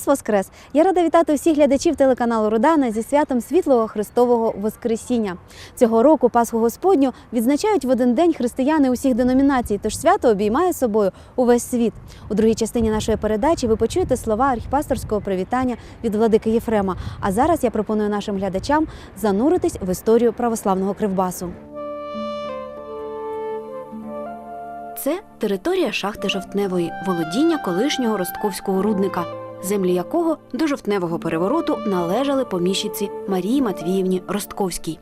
Христос Воскрес! Я рада вітати усіх глядачів телеканалу Родана зі святом світлого Христового Воскресіння. Цього року Пасху Господню відзначають в один день християни усіх деномінацій, тож свято обіймає собою увесь світ. У другій частині нашої передачі ви почуєте слова архіпасторського привітання від владики Єфрема. А зараз я пропоную нашим глядачам зануритись в історію православного кривбасу. Це територія шахти Жовтневої, володіння колишнього ростковського рудника, землі якого до жовтневого перевороту належали поміщиці Марії Матвіївні Ростковській.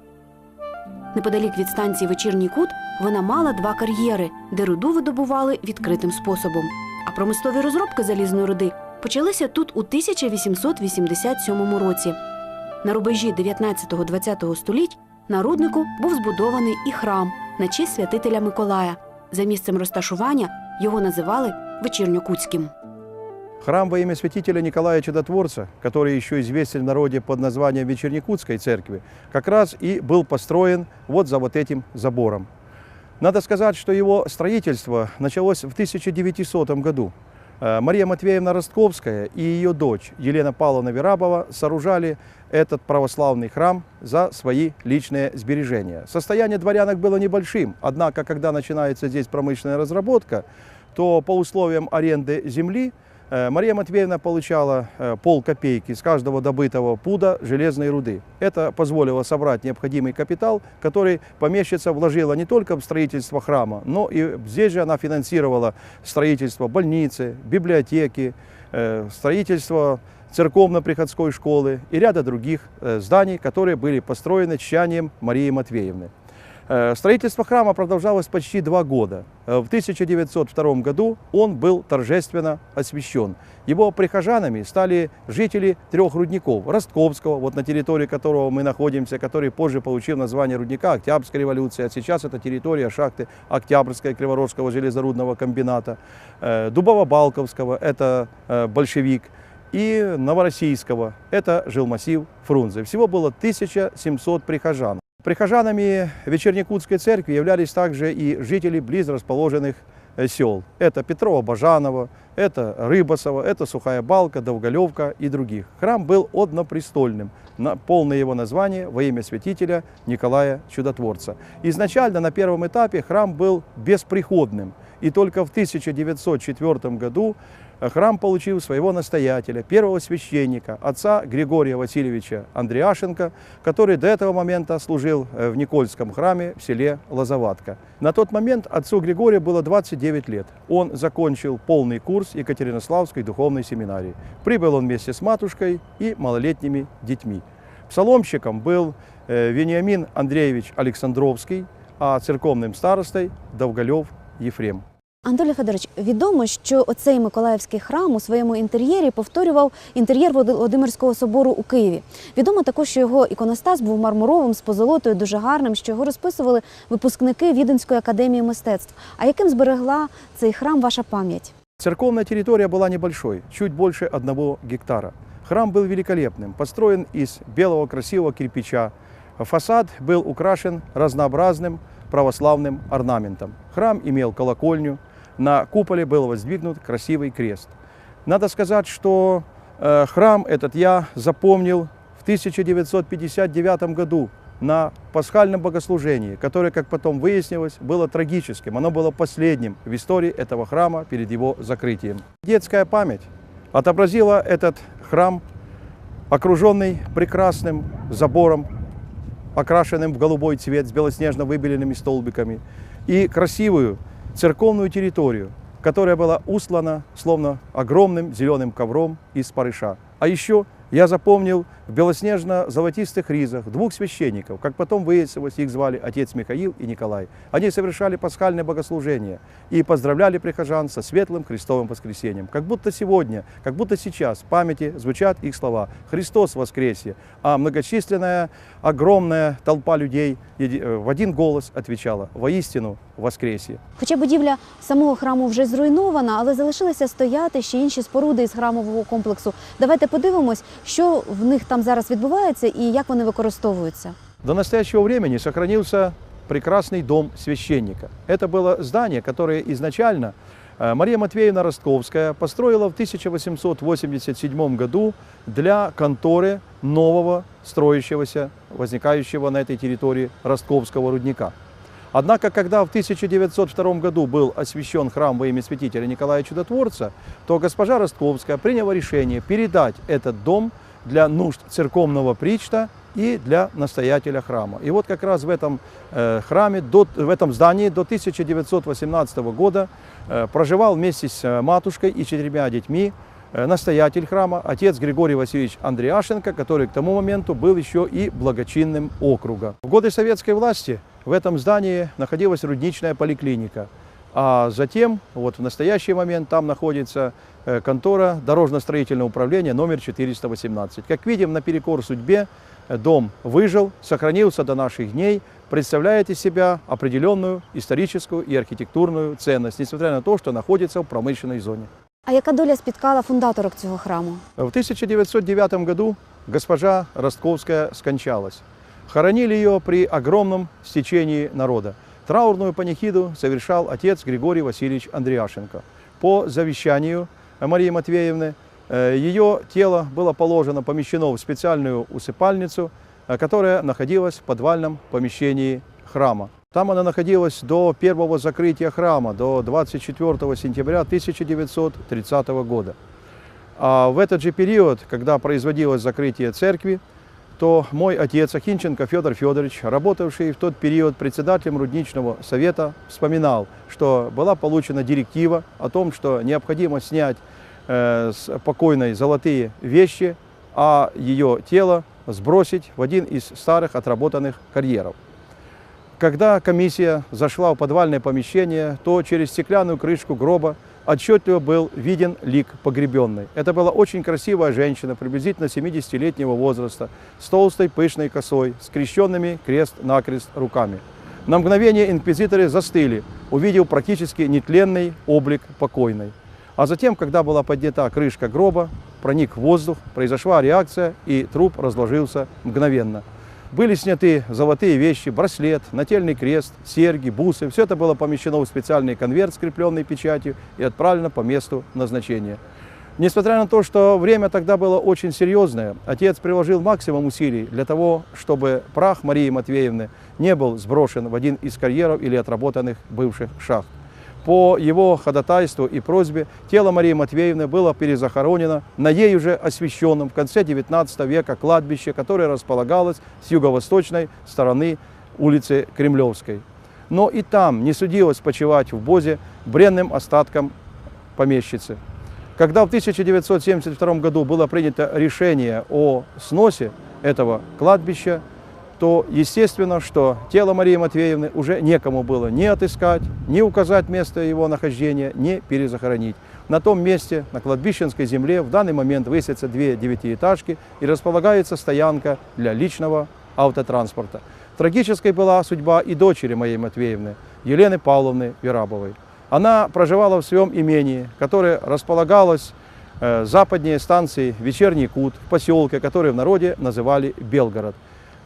Неподалік від станції Вечірній кут вона мала два кар'єри, де руду видобували відкритим способом. А промислові розробки залізної руди почалися тут у 1887 році. На рубежі 19-20 століть на руднику був збудований і храм на честь святителя Миколая. За місцем розташування його називали Вечірньокутським. Храм во имя святителя Николая Чудотворца, который еще известен в народе под названием Вечерникутской церкви, как раз и был построен вот за вот этим забором. Надо сказать, что его строительство началось в 1900 году. Э, Мария Матвеевна Ростковская и ее дочь Елена Павловна Верабова сооружали этот православный храм за свои личные сбережения. Состояние дворянок было небольшим, однако, когда начинается здесь промышленная разработка, то по условиям аренды земли Мария Матвеевна получала э, пол копейки с каждого добытого пуда железной руды. Это позволило собрать необходимый капитал, который помещица вложила не только в строительство храма, но и здесь же она финансировала строительство больницы, библиотеки, строительство церковно-приходской школы и ряда других зданий, которые были построены тщанием Марии Матвеевны. Э, Строительство храма продолжалось почти два года. Э, В 1902 году он был торжественно освящен. Его прихожанами стали жители трех рудников. Ростковского, вот на территории которого мы находимся, который позже получил название рудника Октябрьской революции, а сейчас это территория шахты Октябрьского Криворожского железорудного комбината. Э, Дубово-Балковского, это большевик, и Новороссийского, это жилмассив Фрунзе. Всего было 1700 прихожан. Прихожанами Вечернекутской церкви являлись также и жители близ расположенных э, сел. Это Петрова, Бажанова, это Рыбасова, это Сухая Балка, Довголевка и других. Храм был однопрестольным. На полное его название во имя святителя Николая Чудотворца. Изначально на первом этапе храм был бесприходным. И только в 1904 году храм получил своего настоятеля, первого священника, отца Григория Васильевича Андреашенко, который до этого момента служил э, в Никольском храме в селе Лозоватка. На тот момент отцу Григорию было 29 лет. Он закончил полный курс Екатеринославской духовной семинарии. Прибыл он вместе с матушкой и малолетними детьми. Псаломщиком был э, Вениамин Андреевич Александровский, а церковным старостой Довголев Єфрем. Анатолій Федорович, відомо, що оцей Миколаївський храм у своєму інтер'єрі повторював інтер'єр Володимирського собору у Києві. Відомо також, що його іконостас був мармуровим з позолотою, дуже гарним, що його розписували випускники Віденської академії мистецтв. А яким зберегла цей храм ваша пам'ять? Церковная территория была небольшой, чуть больше одного гектара. Храм был великолепным, построен из белого красивого кирпича. Фасад был украшен разнообразным православным орнаментом. Храм имел колокольню, на куполе был воздвигнут красивый крест. Надо сказать, что э, храм этот я запомнил в 1959 году на пасхальном богослужении, которое, как потом выяснилось, было трагическим. Оно было последним в истории этого храма перед его закрытием. Детская память отобразила этот храм, окруженный прекрасным забором, окрашенным в голубой цвет с белоснежно выбеленными столбиками, и красивую церковную территорию, которая была услана словно огромным зеленым ковром из парыша. А еще я запомнил в белоснежно-золотистых ризах двух священников, как потом выяснилось, их звали отец Михаил и Николай. Они совершали пасхальное богослужение и поздравляли прихожан со светлым Христовым воскресением. Как будто сегодня, как будто сейчас в памяти звучат их слова «Христос воскресе», а многочисленная, огромная толпа людей еди- э, в один голос отвечала «Воистину воскресе». Хоча будівля самого храму вже зруйнована, але залишилися стояти ще інші споруди із храмового комплексу. Давайте подивимось, що в них там зараз відбувається і як вони використовуються. До настоящего времени сохранился прекрасный дом священника. Это было здание, которое изначально Э, Мария Матвеевна Ростковская построила в 1887 году для конторы нового строящегося, возникающего на этой территории Ростковского рудника. Однако, когда в 1902 году был освящен храм во имя святителя Николая Чудотворца, то госпожа Ростковская приняла решение передать этот дом для нужд церковного причта и для настоятеля храма. И вот как раз в этом э, храме, в этом здании до 1918 года э, проживал вместе с э, матушкой и четырьмя детьми настоятель храма, отец Григорий Васильевич Андреашенко, который к тому моменту был еще и благочинным округа. В годы советской власти в этом здании находилась рудничная поликлиника. А затем, вот в настоящий момент, там находится э, контора дорожно-строительного управления номер 418. Как видим, наперекор судьбе э, дом выжил, сохранился до наших дней, представляет из себя определенную историческую и архитектурную ценность, несмотря на то, что находится в промышленной зоне. А яка доля спіткала фундаторок цього храму? В 1909 году госпожа Ростковская скончалась. Хоронили ее при огромном стечении народа. Траурную панихиду совершал отец Григорий Васильевич Андреашенко. По завещанию Марии Матвеевны э, ее тело было положено, помещено в специальную усыпальницу, э, которая находилась в подвальном помещении храма. Там она находилась до первого закрытия храма, до 24 сентября 1930 года. А в этот же период, когда производилось закрытие церкви, то мой отец Ахинченко Федор Федорович, работавший в тот период председателем Рудничного совета, вспоминал, что была получена директива о том, что необходимо снять э, с покойной золотые вещи, а ее тело сбросить в один из старых отработанных карьеров. Когда комиссия зашла в подвальное помещение, то через стеклянную крышку гроба отчетливо был виден лик погребенной. Это была очень красивая женщина, приблизительно 70-летнего возраста, с толстой пышной косой, скрещенными крест-накрест руками. На мгновение инквизиторы застыли, увидев практически нетленный облик покойной. А затем, когда была поднята крышка гроба, проник воздух, произошла реакция, и труп разложился мгновенно. Были сняты золотые вещи, браслет, нательный крест, серьги, бусы. Все это было помещено в специальный конверт, скрепленный печатью, и отправлено по месту назначения. Несмотря на то, что время тогда было очень серьезное, отец приложил максимум усилий для того, чтобы прах Марии Матвеевны не был сброшен в один из карьеров или отработанных бывших шахт. По его ходатайству и просьбе тело Марии Матвеевны было перезахоронено на ей уже освященном в конце XIX века кладбище, которое располагалось с юго-восточной стороны улицы Кремлевской. Но и там не судилось почивать в Бозе бренным остаткам помещицы. Когда в 1972 году было принято решение о сносе этого кладбища, то естественно, что тело Марии Матвеевны уже некому было ни отыскать, ни указать место его нахождения, ни перезахоронить. На том месте, на кладбищенской земле, в данный момент высятся две девятиэтажки и располагается стоянка для личного автотранспорта. Трагической была судьба и дочери моей Матвеевны, Елены Павловны Верабовой. Она проживала в своем имении, которое располагалось э, западнее станции Вечерний Кут, в поселке, который в народе называли Белгород.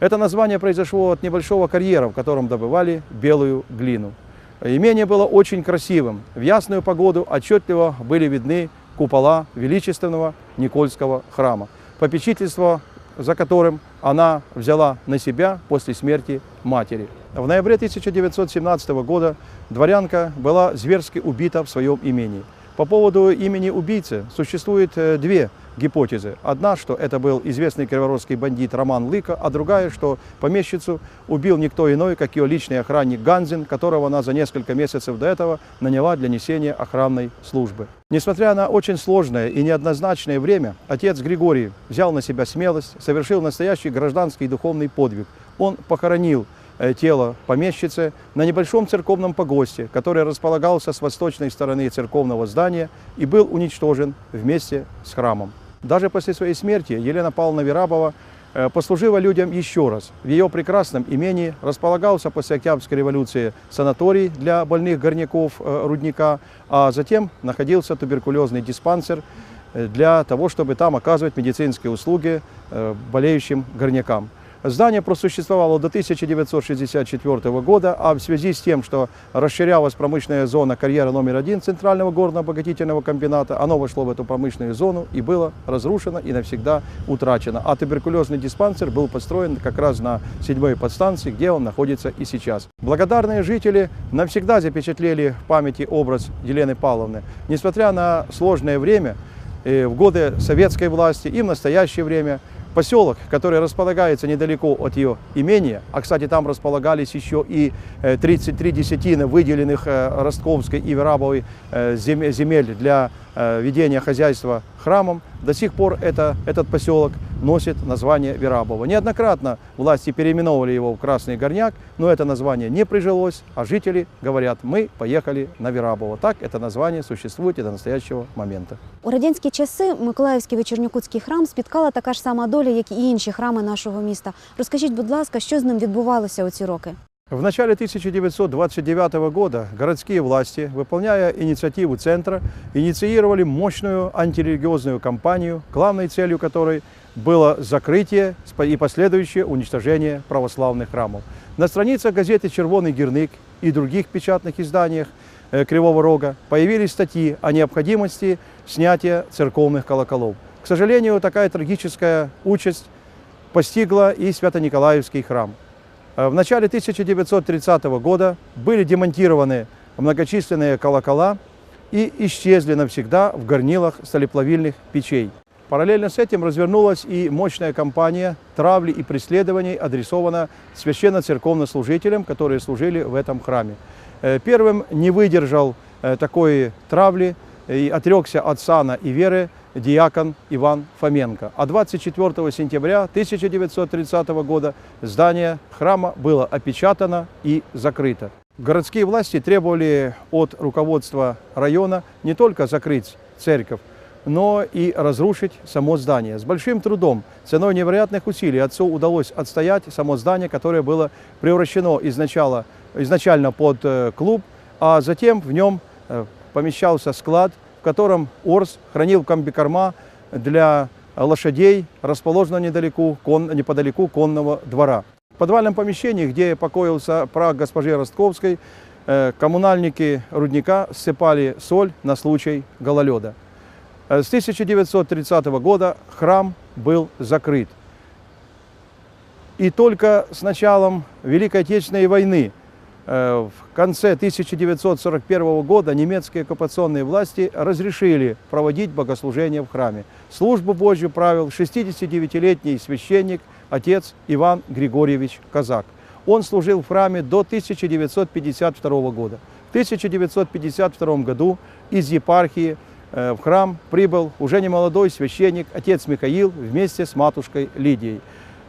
Это название произошло от небольшого карьера, в котором добывали белую глину. Имение было очень красивым. В ясную погоду отчетливо были видны купола величественного Никольского храма, попечительство за которым она взяла на себя после смерти матери. В ноябре 1917 года дворянка была зверски убита в своем имении. По поводу имени убийцы существует э, две гипотезы. Одна, что это был известный криворожский бандит Роман Лыка, а другая, что помещицу убил никто иной, как ее личный охранник Ганзин, которого она за несколько месяцев до этого наняла для несения охранной службы. Несмотря на очень сложное и неоднозначное время, отец Григорий взял на себя смелость, совершил настоящий гражданский и духовный подвиг. Он похоронил э, тело помещицы на небольшом церковном погосте, который располагался с восточной стороны церковного здания и был уничтожен вместе с храмом. Даже после своей смерти Елена Павловна Верабова э, послужила людям еще раз. В ее прекрасном имении располагался после Октябрьской революции санаторий для больных горняков э, рудника, а затем находился туберкулезный диспансер э, для того, чтобы там оказывать медицинские услуги болеющим горнякам. Здание просуществовало до 1964 года, а в связи с тем, что расширялась промышленная зона карьера номер один Центрального горно-обогатительного комбината, оно вошло в эту промышленную зону и было разрушено и навсегда утрачено. А туберкулезный диспансер был построен как раз на седьмой подстанции, где он находится и сейчас. Благодарные жители навсегда запечатлели в памяти образ Елены Павловны. Несмотря на сложное время, э, в годы советской власти и в настоящее время поселок, который располагается недалеко от ее имения, а, кстати, там располагались еще и э, 33 десятины выделенных э, Ростковской и Верабовой э, зем- земель для э, ведения хозяйства храмом, до сих пор это, этот поселок носит название Верабово. Неоднократно власти переименовывали его в Красный Горняк, но это название не прижилось, а жители говорят, мы поехали на Верабово. Так это название существует и до настоящего момента. У радянські часи Миколаївський вечірньокутський храм спіткала така ж сама доля, як і інші храми нашого міста. Розкажіть, будь ласка, що з ним відбувалося у ці роки? В начале 1929 года городские власти, выполняя инициативу центра, инициировали мощную антирелигиозную кампанию, главной целью которой было закрытие и последующее уничтожение православных храмов. На страницах газеты «Червоный герник» и других печатных изданиях э, Кривого Рога появились статьи о необходимости снятия церковных колоколов. К сожалению, такая трагическая участь постигла и Свято-Николаевский храм. Э, В начале 1930 года были демонтированы многочисленные колокола и исчезли навсегда в горнилах столеплавильных печей. Параллельно с этим развернулась и мощная кампания травли и преследований, адресована священно-церковнослужителям, которые служили в этом храме. Э, Первым не выдержал э, такой травли и отрекся от сана и веры диакон Иван Фоменко. А 24 сентября 1930 года здание храма было опечатано и закрыто. Городские власти требовали от руководства района не только закрыть церковь, но и разрушить само здание. С большим трудом, ценой невероятных усилий отцу удалось отстоять само здание, которое было превращено изначально, изначально под э, клуб, а затем в нем э, помещался склад, в котором Орс хранил комбикорма для лошадей, расположенного недалеко, кон, неподалеку конного двора. В подвальном помещении, где покоился прах госпожи Ростковской, э, коммунальники рудника ссыпали соль на случай гололеда. Э, С 1930 года храм был закрыт. И только с началом Великой Отечественной войны в конце 1941 года немецкие оккупационные власти разрешили проводить богослужение в храме. Службу Божью правил 69-летний священник отец Иван Григорьевич Казак. Он служил в храме до 1952 года. В 1952 году из епархии э, в храм прибыл уже немолодой священник, отец Михаил, вместе с матушкой Лидией.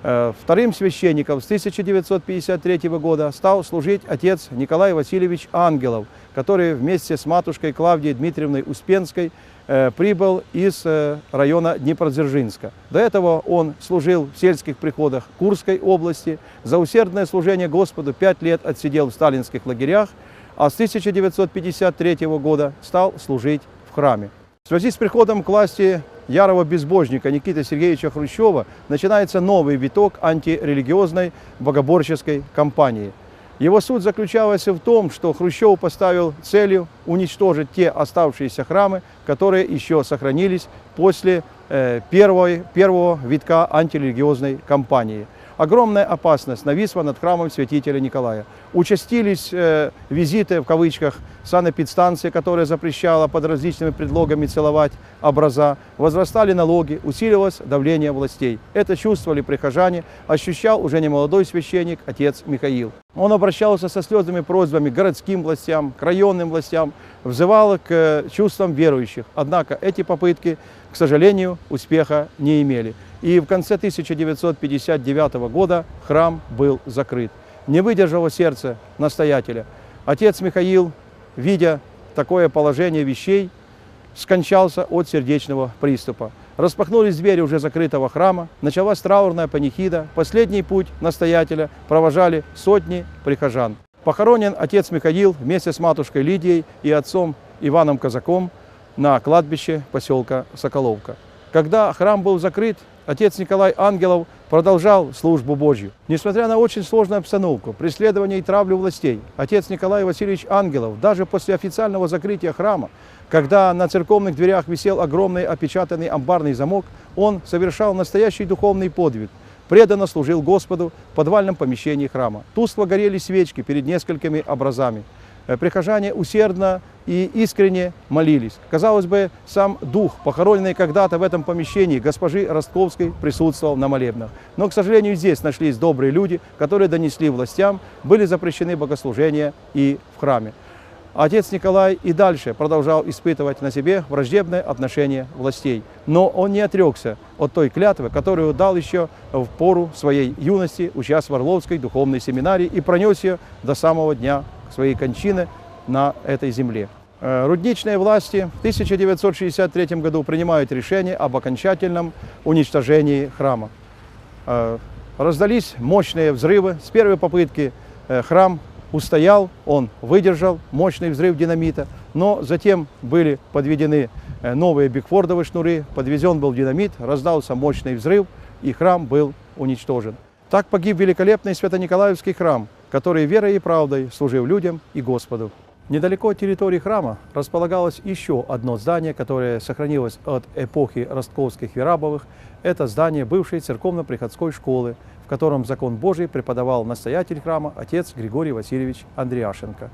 Э, Вторым священником с 1953 года стал служить отец Николай Васильевич Ангелов, который вместе с матушкой Клавдией Дмитриевной Успенской э, прибыл из э, района Днепродзержинска. До этого он служил в сельских приходах Курской области. За усердное служение Господу пять лет отсидел в сталинских лагерях, а с 1953 года стал служить в храме. В связи с приходом к власти ярого безбожника Никиты Сергеевича Хрущева начинается новый виток антирелигиозной богоборческой кампании. Его суть заключалась в том, что Хрущев поставил целью уничтожить те оставшиеся храмы, которые еще сохранились после э, первой, первого витка антирелигиозной кампании. Огромная опасность нависла над храмом святителя Николая. Участились э, визиты, в кавычках, санэпидстанции, которая запрещала под различными предлогами целовать образа. Возрастали налоги, усиливалось давление властей. Это чувствовали прихожане, ощущал уже немолодой священник, отец Михаил. Он обращался со слезными просьбами к городским властям, к районным властям, взывал к э, чувствам верующих. Однако эти попытки, к сожалению, успеха не имели. И в конце 1959 года храм был закрыт. Не выдержало сердце настоятеля. Отец Михаил, видя такое положение вещей, скончался от сердечного приступа. Распахнулись двери уже закрытого храма, началась траурная панихида, последний путь настоятеля провожали сотни прихожан. Похоронен отец Михаил вместе с матушкой Лидией и отцом Иваном Казаком на кладбище поселка Соколовка. Когда храм был закрыт, отец Николай Ангелов продолжал службу Божью. Несмотря на очень сложную обстановку, преследование и травлю властей, отец Николай Васильевич Ангелов даже после официального закрытия храма, когда на церковных дверях висел огромный опечатанный амбарный замок, он совершал настоящий духовный подвиг – преданно служил Господу в подвальном помещении храма. Тускло горели свечки перед несколькими образами. Э, Прихожане усердно и искренне молились. Казалось бы, сам дух, похороненный когда-то в этом помещении госпожи Ростковской, присутствовал на молебнах. Но, к сожалению, здесь нашлись добрые люди, которые донесли властям, были запрещены богослужения и в храме. Отец Николай и дальше продолжал испытывать на себе враждебное отношение властей. Но он не отрекся от той клятвы, которую дал еще в пору своей юности, учась в Орловской духовной семинарии и пронес ее до самого дня своей кончины на этой земле. Э, Рудничные власти в 1963 году принимают решение об окончательном уничтожении храма. Э, Раздались мощные взрывы. С первой попытки э, храм устоял, он выдержал мощный взрыв динамита, но затем были подведены новые бигфордовые шнуры, подвезен был динамит, раздался мощный взрыв, и храм был уничтожен. Так погиб великолепный Свято-Николаевский храм, который верой и правдой служил людям и Господу. Недалеко от территории храма располагалось еще одно здание, которое сохранилось от эпохи Ростковских Верабовых. Это здание бывшей церковно-приходской школы, в котором закон Божий преподавал настоятель храма отец Григорий Васильевич Андреашенко.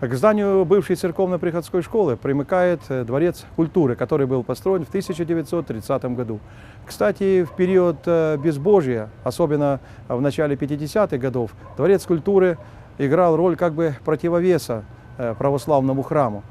К зданию бывшей церковно-приходской школы примыкает э, дворец культуры, который был построен в 1930 году. Кстати, в период э, безбожия, особенно в начале 50-х годов, дворец культуры играл роль как бы противовеса православному храму.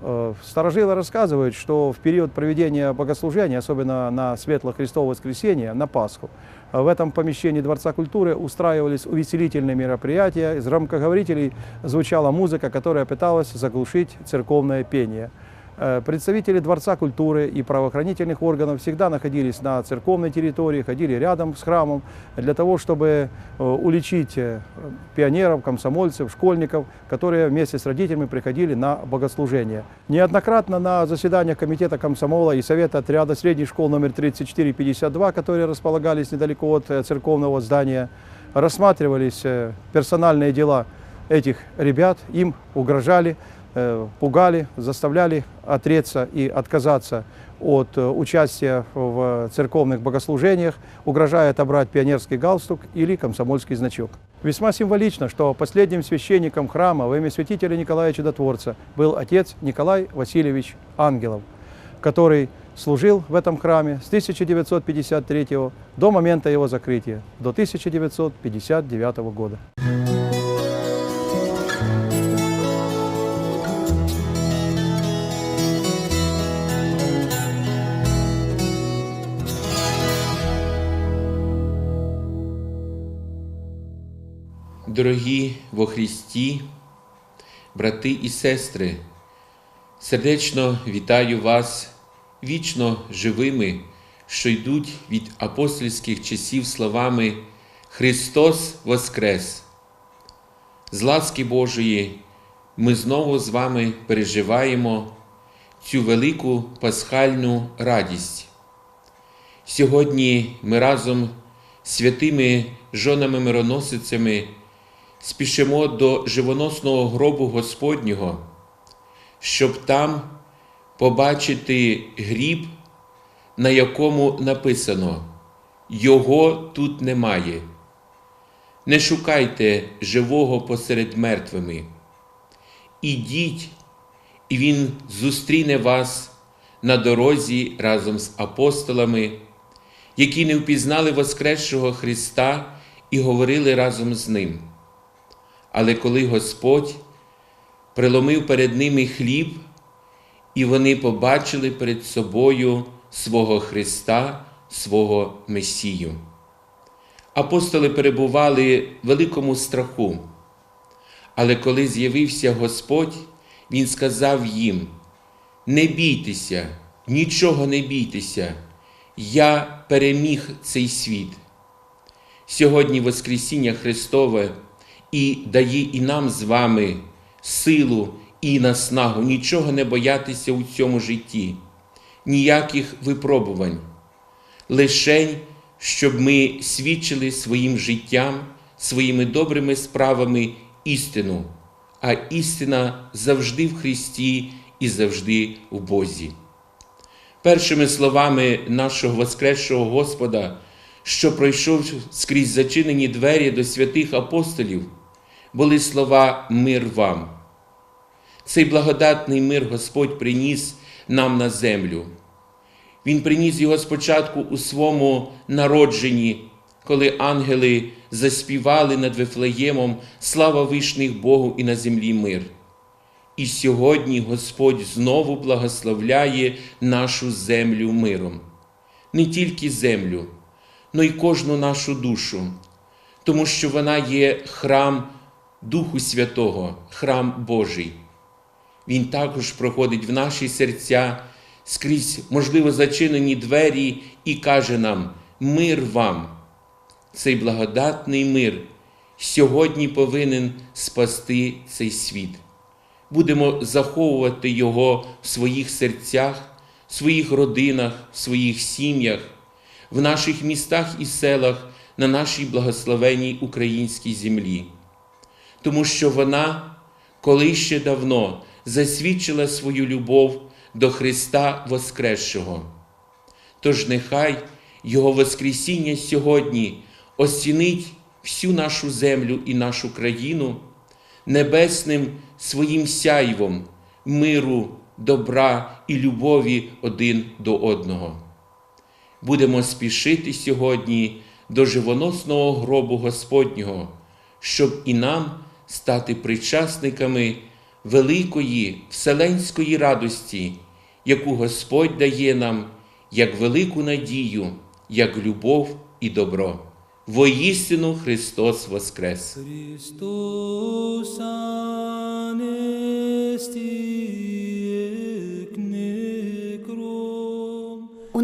Э, Старожилы рассказывают, что в период проведения богослужения, особенно на Светлое Христово воскресенье, на Пасху, э, в этом помещении Дворца культуры устраивались увеселительные мероприятия, из громкоговорителей звучала музыка, которая пыталась заглушить церковное пение. Э, Представители Дворца культуры и правоохранительных органов всегда находились на церковной территории, ходили рядом с храмом для того, чтобы э, уличить э, пионеров, комсомольцев, школьников, которые вместе с родителями приходили на богослужение. Неоднократно на заседаниях комитета комсомола и совета отряда средних школ номер 34-52, которые располагались недалеко от церковного здания, рассматривались персональные дела этих ребят, им угрожали, пугали, заставляли отреться и отказаться от э, участия в церковных богослужениях, угрожая отобрать пионерский галстук или комсомольский значок. Весьма символично, что последним священником храма во имя святителя Николая Чудотворца был отец Николай Васильевич Ангелов, который служил в этом храме с 1953 до момента его закрытия, до 1959 года. Дорогі во Христі, брати і сестри, сердечно вітаю вас вічно живими, що йдуть від апостольських часів словами Христос Воскрес! З ласки Божої ми знову з вами переживаємо цю велику пасхальну радість. Сьогодні ми разом з святими жонами мироносицями спішимо до живоносного гробу Господнього, щоб там побачити гріб, на якому написано Його тут немає. Не шукайте живого посеред мертвими. Ідіть, і Він зустріне вас на дорозі разом з апостолами, які не впізнали Воскресшого Христа і говорили разом з Ним. Але коли Господь приломив перед ними хліб, і вони побачили перед собою свого Христа, свого Месію. Апостоли перебували в великому страху. Але коли з'явився Господь, Він сказав їм: Не бійтеся, нічого не бійтеся, я переміг цей світ. Сьогодні Воскресіння Христове і дає і нам з вами силу і наснагу нічого не боятися у цьому житті, ніяких випробувань. лишень, щоб ми свідчили своїм життям, своїми добрими справами істину, а істина завжди в Христі і завжди в Бозі. Першими словами нашого Воскресшого Господа, що пройшов скрізь зачинені двері до святих апостолів, були слова Мир вам. Цей благодатний мир Господь приніс нам на землю. Він приніс його спочатку у своєму народженні, коли ангели заспівали над Вифлеємом слава вишних Богу і на землі мир. І сьогодні Господь знову благословляє нашу землю миром, не тільки землю, но й кожну нашу душу, тому що вона є храм Духу Святого, храм Божий. Він також проходить в наші серця скрізь, можливо, зачинені двері і каже нам: Мир вам! Цей благодатний мир сьогодні повинен спасти цей світ. Будемо заховувати його в своїх серцях, в своїх родинах, в своїх сім'ях, в наших містах і селах, на нашій благословенній українській землі. Тому що вона, коли ще давно засвідчила свою любов до Христа Воскресшого. Тож нехай Його Воскресіння сьогодні осінить всю нашу землю і нашу країну небесним своїм сяйвом миру, добра і любові один до одного. Будемо спішити сьогодні до живоносного гробу Господнього, щоб і нам стати причасниками великої вселенської радості, яку Господь дає нам як велику надію, як любов і добро. Воістину Христос Воскрес! Christus anesti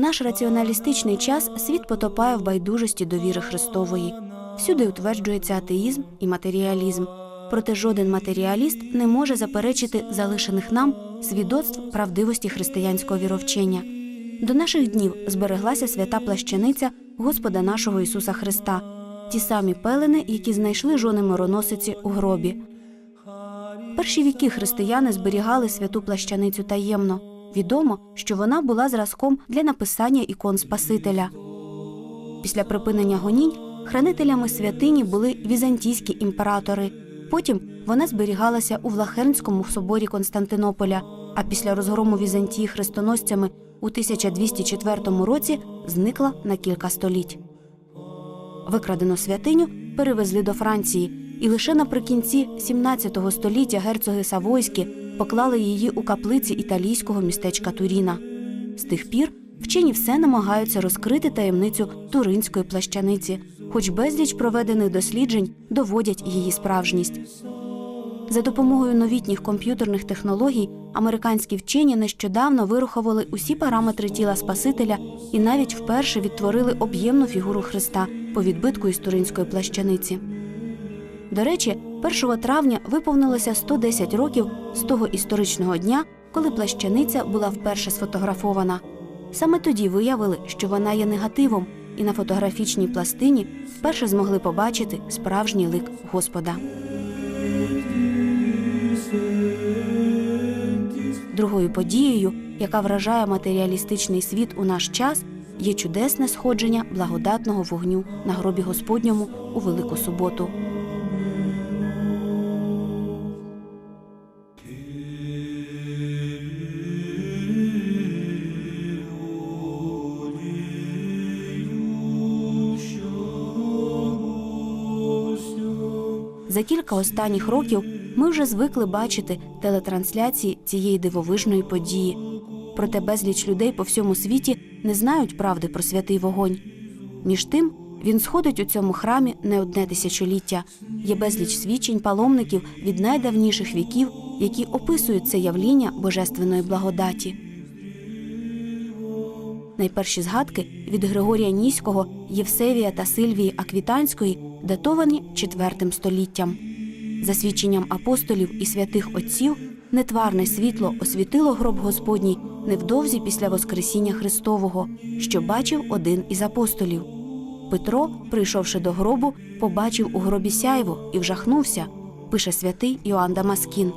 наш раціоналістичний час світ потопає в байдужості до віри Христової. Всюди утверджується атеїзм і матеріалізм. Проте жоден матеріаліст не може заперечити залишених нам свідоцтв правдивості християнського віровчення. До наших днів збереглася свята плащаниця Господа нашого Ісуса Христа, ті самі пелени, які знайшли жони мироносиці у гробі. Перші віки християни зберігали святу плащаницю таємно. Відомо, що вона була зразком для написання ікон Спасителя. Після припинення гонінь хранителями святині були візантійські імператори. Потім вона зберігалася у Влахернському соборі Константинополя, а після розгрому Візантії хрестоносцями у 1204 році зникла на кілька століть. Викрадену святиню перевезли до Франції, і лише наприкінці 17 століття герцоги Савойські поклали її у каплиці італійського містечка Туріна. З тих пір вчені все намагаються розкрити таємницю туринської плащаниці, хоч безліч проведених досліджень доводять її справжність. За допомогою новітніх комп'ютерних технологій американські вчені нещодавно вирахували усі параметри тіла Спасителя і навіть вперше відтворили об'ємну фігуру Христа по відбитку із туринської плащаниці. До речі, 1 травня виповнилося 110 років з того історичного дня, коли плащаниця була вперше сфотографована. Саме тоді виявили, що вона є негативом, і на фотографічній пластині вперше змогли побачити справжній лик Господа. Другою подією, яка вражає матеріалістичний світ у наш час, є чудесне сходження благодатного вогню на гробі Господньому у Велику суботу. За кілька останніх років ми вже звикли бачити телетрансляції цієї дивовижної події. Проте безліч людей по всьому світі не знають правди про святий вогонь. Між тим, він сходить у цьому храмі не одне тисячоліття. Є безліч свідчень паломників від найдавніших віків, які описують це явління божественної благодаті. Найперші згадки від Григорія Ніського, Євсевія та Сильвії Аквітанської датовані IV століттям. За свідченням апостолів і святих отців, нетварне світло освітило гроб Господній невдовзі після Воскресіння Христового, що бачив один із апостолів. Петро, прийшовши до гробу, побачив у гробі сяйво і вжахнувся, пише святий Йоанн Дамаскін.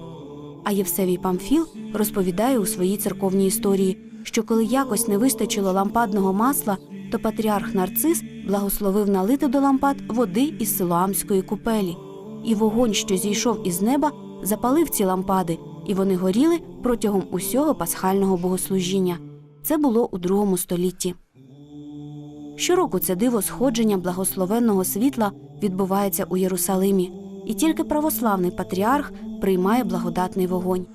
А Євсевій Памфіл розповідає у своїй церковній історії, що коли якось не вистачило лампадного масла, то патріарх Нарцис благословив налити до лампад води із Силоамської купелі. І вогонь, що зійшов із неба, запалив ці лампади, і вони горіли протягом усього пасхального богослужіння. Це було у другому столітті. Щороку це диво сходження благословенного світла відбувається у Єрусалимі, і тільки православний патріарх приймає благодатний вогонь.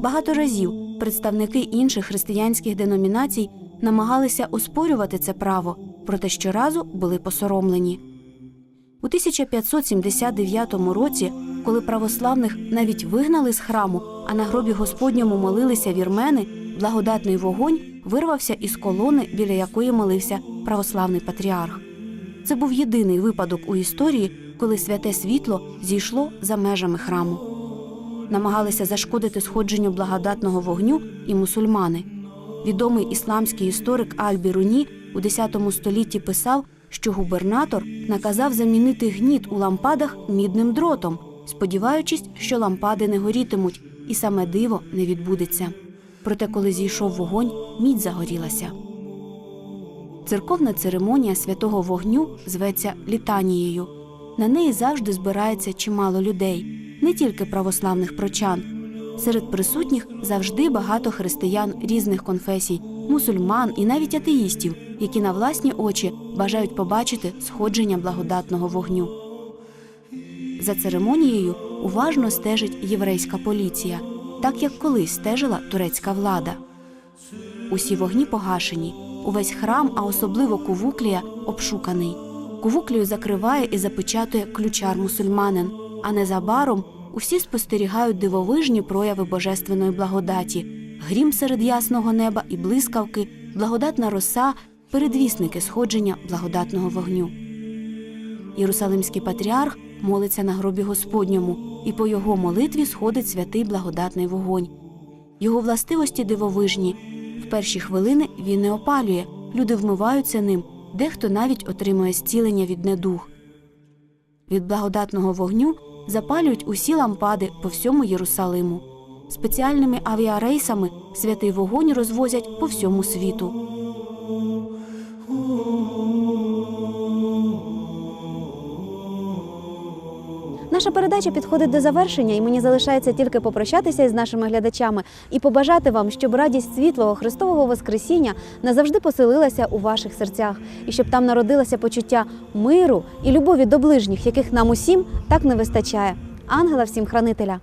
Багато разів представники інших християнських деномінацій намагалися оспорювати це право, проте щоразу були посоромлені. У 1579 році, коли православних навіть вигнали з храму, а на гробі Господньому молилися вірмени, благодатний вогонь вирвався із колони, біля якої молився православний патріарх. Це був єдиний випадок у історії, коли святе світло зійшло за межами храму. Намагалися зашкодити сходженню благодатного вогню і мусульмани. Відомий ісламський історик Аль-Біруні у X столітті писав, що губернатор наказав замінити гніт у лампадах мідним дротом, сподіваючись, що лампади не горітимуть, і саме диво не відбудеться. Проте, коли зійшов вогонь, мідь загорілася. Церковна церемонія святого вогню зветься літанією. На неї завжди збирається чимало людей, не тільки православних прочан. Серед присутніх завжди багато християн різних конфесій, мусульман і навіть атеїстів, які на власні очі бажають побачити сходження благодатного вогню. За церемонією уважно стежить єврейська поліція, так як колись стежила турецька влада. Усі вогні погашені, увесь храм, а особливо кувуклія, обшуканий. Кувуклію закриває і запечатує ключар мусульманин, а незабаром усі спостерігають дивовижні прояви божественної благодаті, грім серед ясного неба і блискавки, благодатна роса, передвісники сходження благодатного вогню. Єрусалимський патріарх молиться на гробі Господньому, і по його молитві сходить святий благодатний вогонь. Його властивості дивовижні. В перші хвилини він не опалює, люди вмиваються ним, дехто навіть отримує зцілення від недуг. Від благодатного вогню запалюють усі лампади по всьому Єрусалиму. Спеціальними авіарейсами святий вогонь розвозять по всьому світу. Наша передача підходить до завершення, і мені залишається тільки попрощатися із нашими глядачами і побажати вам, щоб радість світлого Христового Воскресіння назавжди поселилася у ваших серцях, і щоб там народилося почуття миру і любові до ближніх, яких нам усім так не вистачає. Ангела всім хранителя.